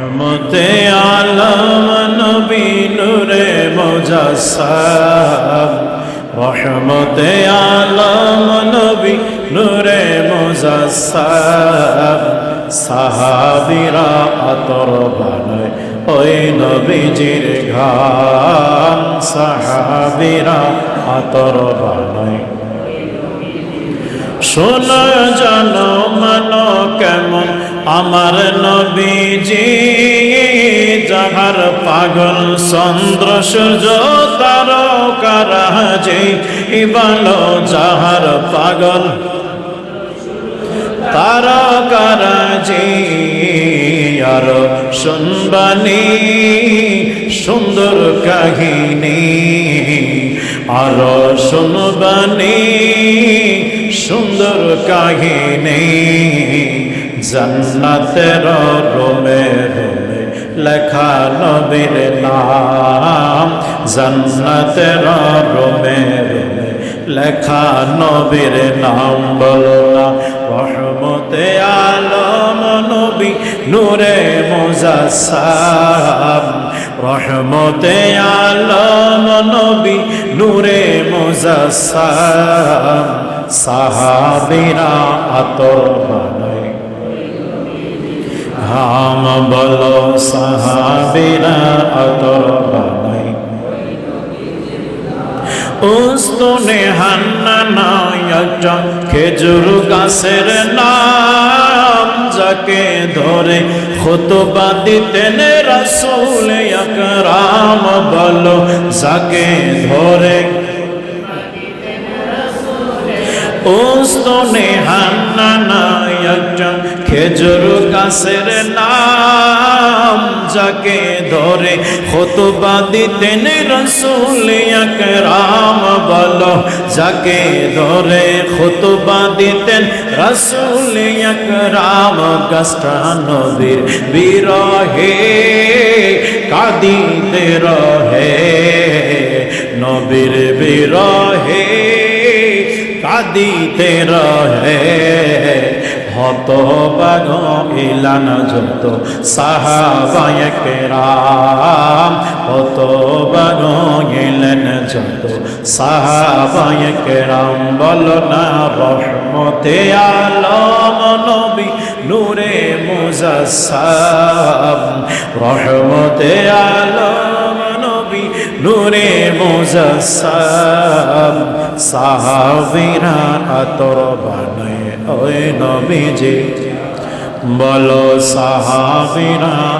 রহমতে আলম নবী নূরে মুজাসসাম। রহমতে আলম নবী নূরে মুজাসসাম। সাহাবিরা আতর বানায় ওই নবীজির ঘাম। সাহাবিরা আতর বানায়। শোনো কেমন আমার নবীজি, যাহার পাগল চন্দ্র, সূর্য তারকারা যে ইবালো যাহার পাগল তারকারা যে আর শুনবানি, সুন্দর কাহিনী। আর শুনবানি, সুন্দর কাহিনী। জান্নাতের রোমে রোমে লেখা নবীর নাম। জান্নাতের রোমে রোমে লেখা নবীর নাম বলো না। রহমতে আলম নবী নূরে মুজাসাম রহমতে আলম নবী নূরে মুজাসাম সাহাবিরা আতর হাম বলো সাহাবিরা আতর বানায় উস্তনে হান্না একটা খেজুর গাছের নাম যাকে ধরে, খুতবা দিতেন রাসূল আকরাম বলো যাকে ধরে। উস্তনে হান্না একটা খেজুর গাছের নাম যাকে ধরে খুতবা দিতেন রসুল আকরাম, বলো যাকে ধরে খুতবা দিতেন রসুল আকরাম, গাছটা নবীর বিরহে কাদিতে রহে, নবীর বিরহে কাদিতে রহে। হত বাগ ইলান যত সাহাবায় হত বাগ ইলেন যত সাহাবায় কেরাম বল না রহমতে আলম নবী নূরে মুজাসাম রহমতে আলম নূরে মুজাসাম সাহাবিরা আতর বানায় ওই নবীজি। বলো সাহাবিরা